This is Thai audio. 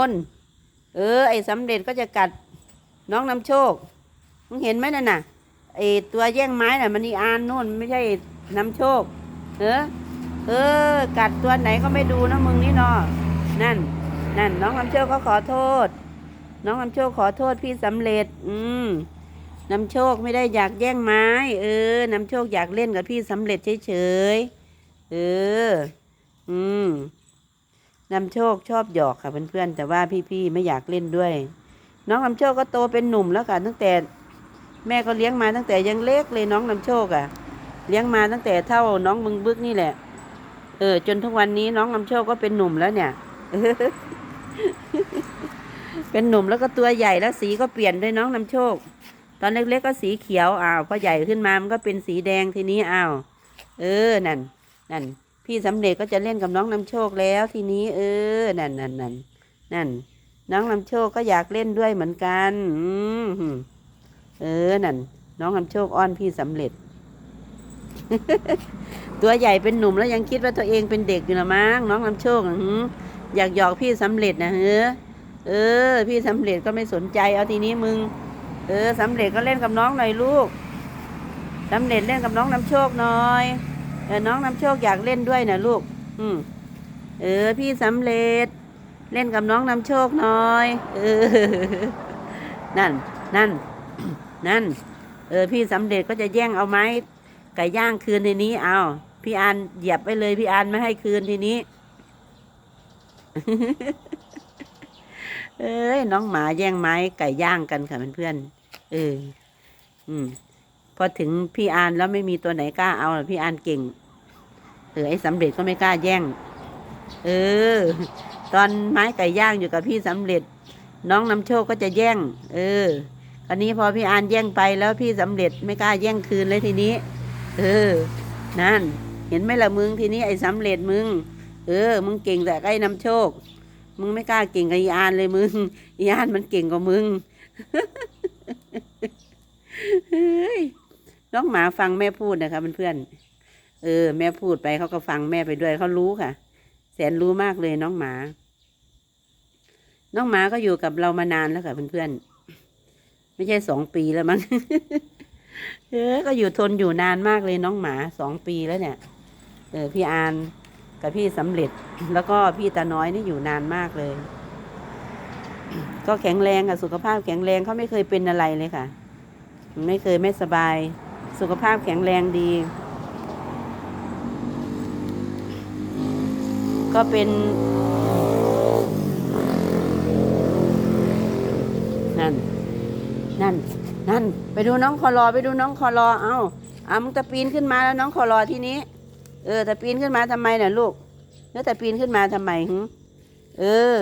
คนเออ ไอ้สำเร็จก็จะกัดน้องนำโชคมึงเห็นไหมนั่นน่ะไอ้ตัวแย่งไม้น่ะ มันอีอานนู่นไม่ใช่นำโชค เออ เออ กัดตัวไหนก็ไม่ดูนะมึงนี่เนาะนั่น นั่น น้องนำโชคก็ขอโทษ น้องนำโชคขอโทษพี่สำเร็จ อืมนำโชคไม่ได้อยากแย่งไม้ เออนำโชคอยากเล่นกับพี่สำเร็จเฉยๆเออ อืม นำโชคชอบหยอกค่ะเพื่อนๆแต่ว่าพี่ๆไม่อยากเล่นด้วย น้องนำโชคก็โตเป็นหนุ่มแล้วค่ะตั้งแต่แม่ก็เลี้ยงมาตั้งแต่ยังเล็กเลยน้องนำโชคอะ่ะ เลี้ยงมาตั้งแต่เท่าน้องมึงบึกนี่แหละ เออ จนทุกวันนี้น้องนำโชคก็เป็นหนุ่มแล้วเนี่ย เป็นหนุ่มแล้วก็ตัวใหญ่แล้วสีก็เปลี่ยนด้วยน้องนำโชค ตอนเล็กๆก็สีเขียวอ้าวพอใหญ่ขึ้นมามันก็เป็นสีแดงทีนี้อ้าวเออนั่นนั่น พี่สำเร็จก็จะเล่นกับน้องนำโชคแล้วทีนี้เออ นั่นนั่นนั่นนั่น น้องนำโชคก็อยากเล่นด้วยเหมือนกันอืมเออ นั่น น้องนำโชคอ้อนพี่สำเร็จ ตัวใหญ่เป็นหนุ่มแล้วยังคิดว่าตัวเองเป็นเด็กอยู่ละมั้งน้องนำโชคอยากหยอกพี่สำเร็จนะเฮ้อเออ พี่สำเร็จก็ไม่สนใจเอาทีนี้มึง เออสำเร็จก็เล่นกับน้องหน่อยลูกสำเร็จเล่นกับน้องนำโชคหน่อย เออน้องนำโชคอยากเล่นด้วยนะลูก อืมเออ พี่สำเร็จ เล่นกับน้องนำโชคหน่อย เออ นั่น นั่น นั่น เออ พี่สำเร็จก็จะแย่งเอาไม้ไก่ย่างคืนทีนี้ เอาพี่อานเหยียบไปเลย พี่อานไม่ให้คืนทีนี้ เอ้ยน้องหมาแย่งไม้ไก่ย่างกันค่ะเพื่อนๆเออ อืม พอถึงพี่อานแล้วไม่มีตัวไหนกล้าเอาพี่อานเก่ง เออไอ้สำเร็จก็ไม่กล้าแย่ง เออ ตอนไม้ไก่ย่างอยู่กับพี่สำเร็จ น้องนำโชคก็จะแย่ง เออคราวนี้พอพี่อานแย่งไปแล้วพี่สำเร็จไม่กล้าแย่งคืนเลยทีนี้ เออ นั่น เห็นไหมล่ะมึงทีนี้ไอ้สำเร็จมึง เออ มึงเก่งแต่ไอ้นำโชค มึงไม่กล้าเก่งกับอีอานเลยมึงอีอานมันเก่งกว่ามึง น้องหมาฟังแม่พูดนะคะเพื่อนๆเออ แม่พูดไปเขาก็ฟังแม่ไปด้วยเขารู้ค่ะ แสนรู้มากเลยน้องหมา น้องหมาก็อยู่กับเรามานานแล้วค่ะเพื่อนๆไม่ใช่สองปีแล้วมั้งเออก็อยู่ทนอยู่นานมากเลยน้องหมาสองปีแล้วเนี่ย เออพี่อานกับพี่สำเร็จแล้วก็พี่ตาน้อยนี่อยู่นานมากเลย ก็แข็งแรงค่ะสุขภาพแข็งแรงเขาไม่เคยเป็นอะไรเลยค่ะ ไม่เคยไม่สบาย สุขภาพแข็งแรงดี ก็เป็นนั่น นั่น นั่น ไปดูน้องคอรอไปดูน้องคอรอเอาเอามึงตะปีนขึ้นมาแล้วน้องคอรอทีนี้ เออตะปีนขึ้นมาทำไมเนี่ยลูก แล้วตะปีนขึ้นมาทำไมหึเออ